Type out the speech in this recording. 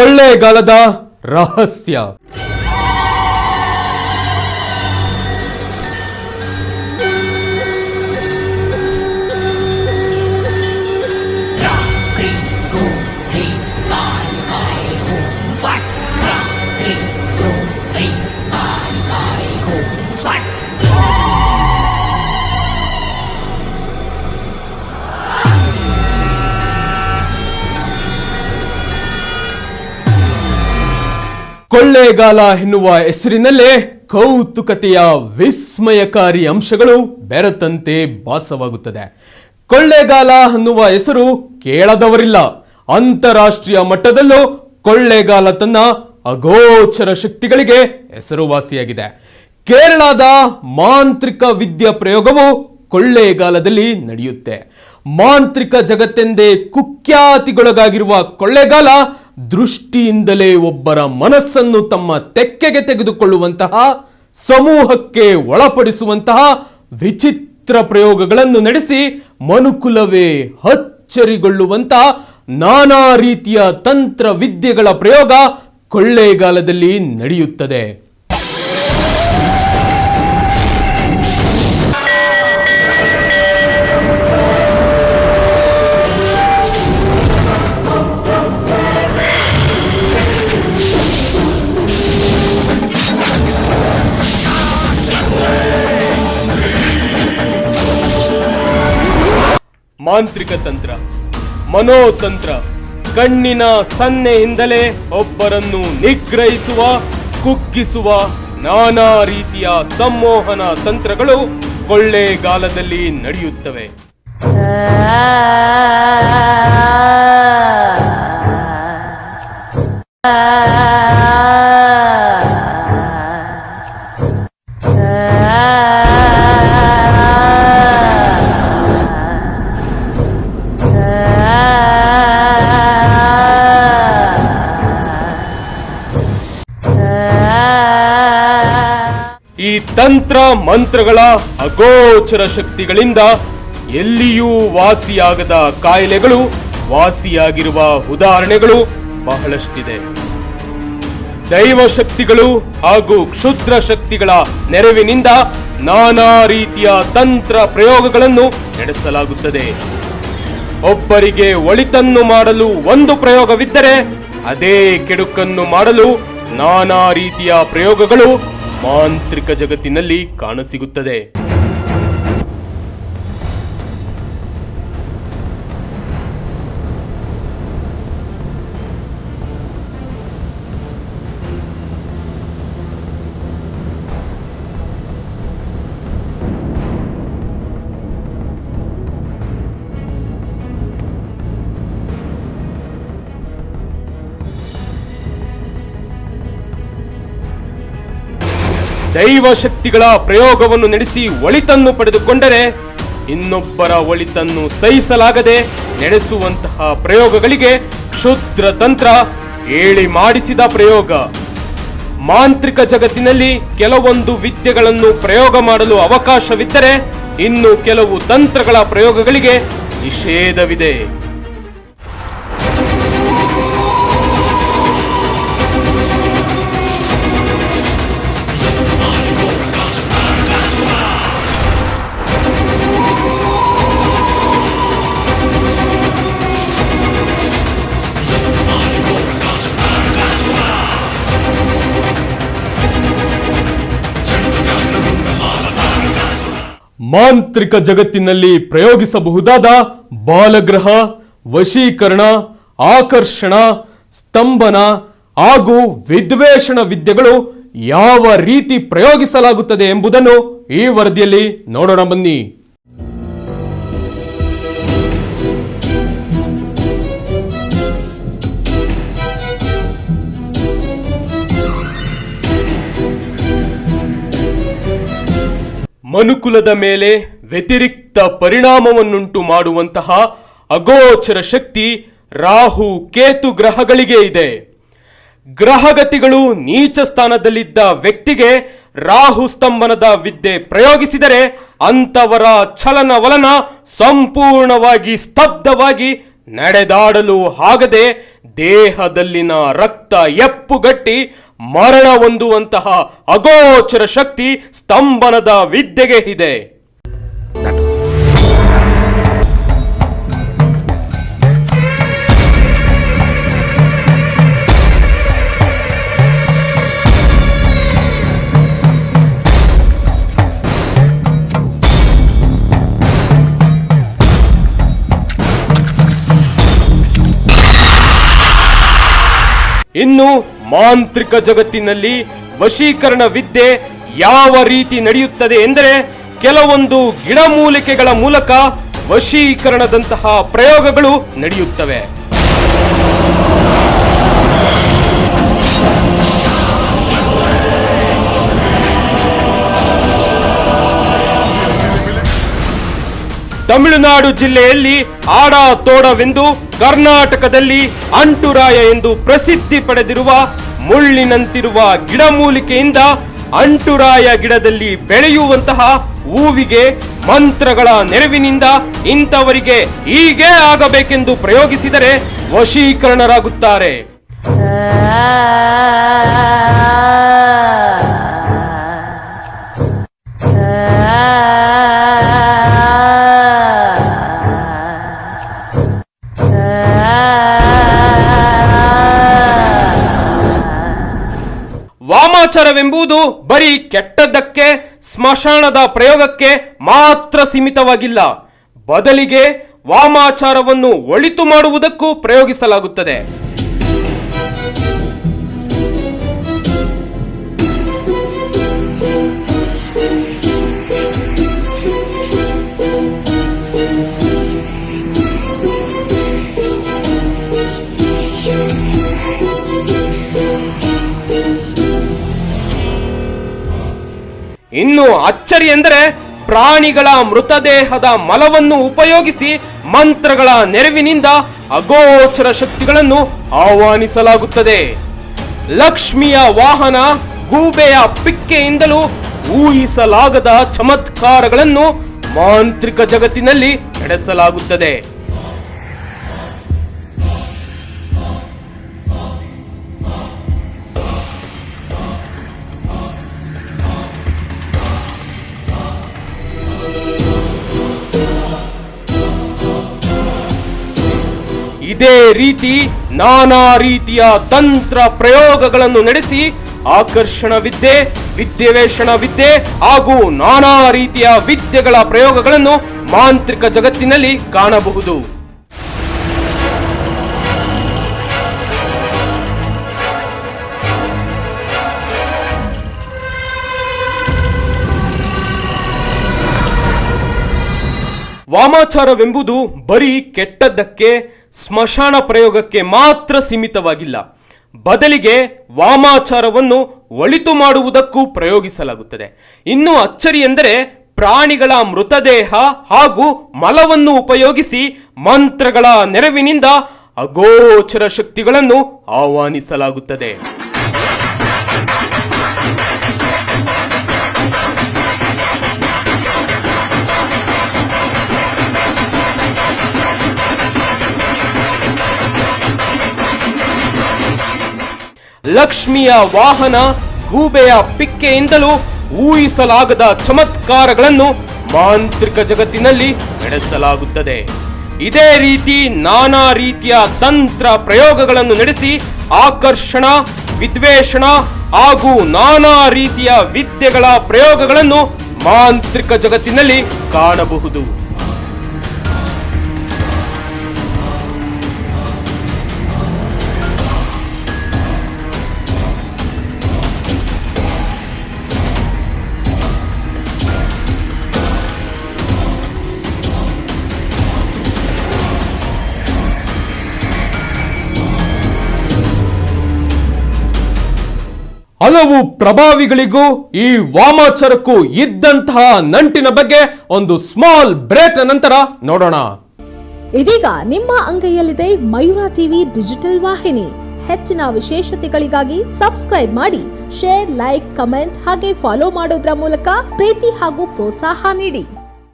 ಕೊಳ್ಳೇಗಾಲದ ರಹಸ್ಯ. ಕೊಳ್ಳೇಗಾಲ ಎನ್ನುವ ಹೆಸರಿನಲ್ಲೇ ಕೌತುಕತೆಯ ವಿಸ್ಮಯಕಾರಿ ಅಂಶಗಳು ಬೆರೆತಂತೆ ಭಾಸವಾಗುತ್ತದೆ. ಕೊಳ್ಳೇಗಾಲ ಅನ್ನುವ ಹೆಸರು ಕೇಳದವರಿಲ್ಲ. ಅಂತಾರಾಷ್ಟ್ರೀಯ ಮಟ್ಟದಲ್ಲೂ ಕೊಳ್ಳೇಗಾಲ ತನ್ನ ಅಗೋಚರ ಶಕ್ತಿಗಳಿಗೆ ಹೆಸರುವಾಸಿಯಾಗಿದೆ. ಕೇರಳದ ಮಾಂತ್ರಿಕ ವಿದ್ಯಾ ಪ್ರಯೋಗವು ಕೊಳ್ಳೇಗಾಲದಲ್ಲಿ ನಡೆಯುತ್ತೆ. ಮಾಂತ್ರಿಕ ಜಗತ್ತೆಂದೇ ಕುಖ್ಯಾತಿಗೊಳಗಾಗಿರುವ ಕೊಳ್ಳೇಗಾಲ ದೃಷ್ಟಿಯಿಂದಲೇ ಒಬ್ಬರ ಮನಸ್ಸನ್ನು ತಮ್ಮ ತೆಕ್ಕೆಗೆ ತೆಗೆದುಕೊಳ್ಳುವಂತಹ, ಸಮೂಹಕ್ಕೆ ಒಳಪಡಿಸುವಂತಹ ವಿಚಿತ್ರ ಪ್ರಯೋಗಗಳನ್ನು ನಡೆಸಿ ಮನುಕುಲವೇ ಅಚ್ಚರಿಗೊಳ್ಳುವಂತಹ ನಾನಾ ರೀತಿಯ ತಂತ್ರ ವಿದ್ಯೆಗಳ ಪ್ರಯೋಗ ಕೊಳ್ಳೇಗಾಲದಲ್ಲಿ ನಡೆಯುತ್ತದೆ. ಮಾಂತ್ರಿಕ ತಂತ್ರ, ಮನೋತಂತ್ರ. ಕಣ್ಣಿನ ಸನ್ನೆಯಿಂದಲೇ ಒಬ್ಬರನ್ನು ನಿಗ್ರಹಿಸುವ, ಕುಗ್ಗಿಸುವ ನಾನಾ ರೀತಿಯ ಸಂಮೋಹನ ತಂತ್ರಗಳು ಕೊಳ್ಳೆಗಾಲದಲ್ಲಿ ನಡೆಯುತ್ತವೆ. ಈ ತಂತ್ರ ಮಂತ್ರಗಳ ಅಗೋಚರ ಶಕ್ತಿಗಳಿಂದ ಎಲ್ಲಿಯೂ ವಾಸಿಯಾಗದ ಕಾಯಿಲೆಗಳು, ವಾಸಿಯಾಗಿರುವ ಉದಾಹರಣೆಗಳು ಬಹಳಷ್ಟಿದೆ. ದೈವ ಶಕ್ತಿಗಳು ಹಾಗೂ ಕ್ಷುದ್ರ ಶಕ್ತಿಗಳ ನೆರವಿನಿಂದ ನಾನಾ ರೀತಿಯ ತಂತ್ರ ಪ್ರಯೋಗಗಳನ್ನು ನಡೆಸಲಾಗುತ್ತದೆ. ಒಬ್ಬರಿಗೆ ಒಳಿತನ್ನು ಮಾಡಲು ಒಂದು ಪ್ರಯೋಗವಿದ್ದರೆ, ಅದೇ ಕೆಡುಕನ್ನು ಮಾಡಲು ನಾನಾ ರೀತಿಯ ಪ್ರಯೋಗಗಳು ಮಾಂತ್ರಿಕ ಜಗತ್ತಿನಲ್ಲಿ ಕಾಣಸಿಗುತ್ತದೆ. ದೈವ ಶಕ್ತಿಗಳ ಪ್ರಯೋಗವನ್ನು ನಡೆಸಿ ಒಳಿತನ್ನು ಪಡೆದುಕೊಂಡರೆ ಇನ್ನೊಬ್ಬರ ಒಳಿತನ್ನು ಸಹಿಸಲಾಗದೆ ನಡೆಸುವಂತಹ ಪ್ರಯೋಗಗಳಿಗೆ ಕ್ಷುದ್ರ ತಂತ್ರ ಹೇಳಿ ಮಾಡಿಸಿದ ಪ್ರಯೋಗ. ಮಾಂತ್ರಿಕ ಜಗತ್ತಿನಲ್ಲಿ ಕೆಲವೊಂದು ವಿದ್ಯೆಗಳನ್ನು ಪ್ರಯೋಗ ಮಾಡಲು ಅವಕಾಶವಿದ್ದರೆ ಇನ್ನು ಕೆಲವು ತಂತ್ರಗಳ ಪ್ರಯೋಗಗಳಿಗೆ ನಿಷೇಧವಿದೆ. ಮಾಂತ್ರಿಕ ಜಗತ್ತಿನಲ್ಲಿ ಪ್ರಯೋಗಿಸಬಹುದಾದ ಬಾಲಗ್ರಹ, ವಶೀಕರಣ, ಆಕರ್ಷಣ, ಸ್ತಂಭನ ಹಾಗೂ ವಿದ್ವೇಷಣ ವಿದ್ಯೆಗಳು ಯಾವ ರೀತಿ ಪ್ರಯೋಗಿಸಲಾಗುತ್ತದೆ ಎಂಬುದನ್ನು ಈ ವರದಿಯಲ್ಲಿ ನೋಡೋಣ ಬನ್ನಿ. ಮನುಕುಲದ ಮೇಲೆ ವ್ಯತಿರಿಕ್ತ ಪರಿಣಾಮವನ್ನುಂಟು ಮಾಡುವಂತಹ ಅಗೋಚರ ಶಕ್ತಿ ರಾಹು ಕೇತು ಗ್ರಹಗಳಿಗೆ ಇದೆ. ಗ್ರಹಗತಿಗಳು ನೀಚ ಸ್ಥಾನದಲ್ಲಿದ್ದ ವ್ಯಕ್ತಿಗೆ ರಾಹು ಸ್ತಂಭನದ ವಿದ್ಯೆ ಪ್ರಯೋಗಿಸಿದರೆ ಅಂತವರ ಚಲನವಲನ ಸಂಪೂರ್ಣವಾಗಿ ಸ್ತಬ್ಧವಾಗಿ ನಡೆದಾಡಲು ಆಗದೆ ದೇಹದಲ್ಲಿನ ರಕ್ತ ಎಪ್ಪುಗಟ್ಟಿ ಮರಣ ಹೊಂದುವಂತಹ ಅಗೋಚರ ಶಕ್ತಿ ಸ್ತಂಭನದ ವಿದ್ಯೆಗೆ ಇದೆ. ಇನ್ನು ಮಾಂತ್ರಿಕ ಜಗತ್ತಿನಲ್ಲಿ ವಶೀಕರಣ ವಿದ್ಯೆ ಯಾವ ರೀತಿ ನಡೆಯುತ್ತದೆ ಎಂದರೆ ಕೆಲವೊಂದು ಗಿಡಮೂಲಿಕೆಗಳ ಮೂಲಕ ವಶೀಕರಣದಂತಹ ಪ್ರಯೋಗಗಳು ನಡೆಯುತ್ತವೆ. ತಮಿಳುನಾಡು ಜಿಲ್ಲೆಯಲ್ಲಿ ಆಡ ತೋಡವೆಂದು ಕರ್ನಾಟಕದಲ್ಲಿ ಅಂಟುರಾಯ ಎಂದು ಪ್ರಸಿದ್ಧಿ ಪಡೆದಿರುವ ಮುಳ್ಳಿನಂತಿರುವ ಗಿಡಮೂಲಿಕೆಯಿಂದ ಅಂಟುರಾಯ ಗಿಡದಲ್ಲಿ ಬೆಳೆಯುವಂತಹ ಹೂವಿಗೆ ಮಂತ್ರಗಳ ನೆರವಿನಿಂದ ಇಂಥವರಿಗೆ ಹೀಗೆ ಆಗಬೇಕೆಂದು ಪ್ರಯೋಗಿಸಿದರೆ ವಶೀಕರಣರಾಗುತ್ತಾರೆ. ವಾಮಾಚಾರವೆಂಬುದು ಬರೀ ಕೆಟ್ಟದ್ದಕ್ಕೆ ಸ್ಮಶಾನದ ಪ್ರಯೋಗಕ್ಕೆ ಮಾತ್ರ ಸೀಮಿತವಾಗಿಲ್ಲ. ಬದಲಿಗೆ ವಾಮಾಚಾರವನ್ನು ಒಳಿತು ಮಾಡುವುದಕ್ಕೂ ಪ್ರಯೋಗಿಸಲಾಗುತ್ತದೆ. ಅಚ್ಚರಿ ಎಂದರೆ ಪ್ರಾಣಿಗಳ ಮೃತದೇಹದ ಮಲವನ್ನು ಉಪಯೋಗಿಸಿ ಮಂತ್ರಗಳ ನೆರವಿನಿಂದ ಅಗೋಚರ ಶಕ್ತಿಗಳನ್ನು ಆಹ್ವಾನಿಸಲಾಗುತ್ತದೆ. ಲಕ್ಷ್ಮಿಯ ವಾಹನ ಗೂಬೆಯ ಪಿಕ್ಕೆಯಿಂದಲೂ ಊಹಿಸಲಾಗದ ಚಮತ್ಕಾರಗಳನ್ನು ಮಾಂತ್ರಿಕ ಜಗತ್ತಿನಲ್ಲಿ ನಡೆಸಲಾಗುತ್ತದೆ. ಇದೇ ರೀತಿ ನಾನಾ ರೀತಿಯ ತಂತ್ರ ಪ್ರಯೋಗಗಳನ್ನು ನಡೆಸಿ ಆಕರ್ಷಣ ವಿದ್ಯೆ ವಿದ್ಯವೇಷಣ ವಿದ್ಯೆ ಹಾಗೂ ನಾನಾ ರೀತಿಯ ವಿದ್ಯೆಗಳ ಪ್ರಯೋಗಗಳನ್ನು ಮಾಂತ್ರಿಕ ಜಗತ್ತಿನಲ್ಲಿ ಕಾಣಬಹುದು. ವಾಮಾಚಾರವೆಂಬುದು ಬರೀ ಕೆಟ್ಟದ್ದಕ್ಕೆ ಸ್ಮಶಾನ ಪ್ರಯೋಗಕ್ಕೆ ಮಾತ್ರ ಸೀಮಿತವಾಗಿಲ್ಲ. ಬದಲಿಗೆ ವಾಮಾಚಾರವನ್ನು ಒಳಿತು ಮಾಡುವುದಕ್ಕೂ ಪ್ರಯೋಗಿಸಲಾಗುತ್ತದೆ. ಇನ್ನು ಅಚ್ಚರಿ ಎಂದರೆ ಪ್ರಾಣಿಗಳ ಮೃತದೇಹ ಹಾಗೂ ಮಲವನ್ನು ಉಪಯೋಗಿಸಿ ಮಂತ್ರಗಳ ನೆರವಿನಿಂದ ಅಗೋಚರ ಶಕ್ತಿಗಳನ್ನು ಆಹ್ವಾನಿಸಲಾಗುತ್ತದೆ. ಲಕ್ಷ್ಮಿಯ ವಾಹನ ಗೂಬೆಯ ಪಿಕ್ಕೆಯಿಂದಲೂ ಊಹಿಸಲಾಗದ ಚಮತ್ಕಾರಗಳನ್ನು ಮಾಂತ್ರಿಕ ಜಗತ್ತಿನಲ್ಲಿ ನಡೆಸಲಾಗುತ್ತದೆ. ಇದೇ ರೀತಿ ನಾನಾ ರೀತಿಯ ತಂತ್ರ ಪ್ರಯೋಗಗಳನ್ನು ನಡೆಸಿ ಆಕರ್ಷಣ, ವಿದ್ವೇಷಣ ಹಾಗೂ ನಾನಾ ರೀತಿಯ ವಿದ್ಯೆಗಳ ಪ್ರಯೋಗಗಳನ್ನು ಮಾಂತ್ರಿಕ ಜಗತ್ತಿನಲ್ಲಿ ಕಾಣಬಹುದು. ಹಲವು ಪ್ರಭಾವಿಗಳಿಗೂ ಈ ವಾಮಾಚಾರಕ್ಕೂ ಇದ್ದಂತಹ ನಂಟಿನ ಬಗ್ಗೆ ಒಂದು ಸ್ಮಾಲ್ ಬ್ರೇಕ್ ನಂತರ ನೋಡೋಣ. ಇದೀಗ ನಿಮ್ಮ ಅಂಗೈಯಲ್ಲಿದೆ ಮಯೂರ ಟಿವಿ ಡಿಜಿಟಲ್ ವಾಹಿನಿ. ಹೆಚ್ಚಿನ ವಿಶೇಷತೆಗಳಿಗಾಗಿ ಸಬ್ಸ್ಕ್ರೈಬ್ ಮಾಡಿ ಶೇರ್ ಲೈಕ್ ಕಮೆಂಟ್ ಹಾಗೆ ಫಾಲೋ ಮಾಡೋದ್ರ ಮೂಲಕ ಪ್ರೀತಿ ಹಾಗೂ ಪ್ರೋತ್ಸಾಹ ನೀಡಿ.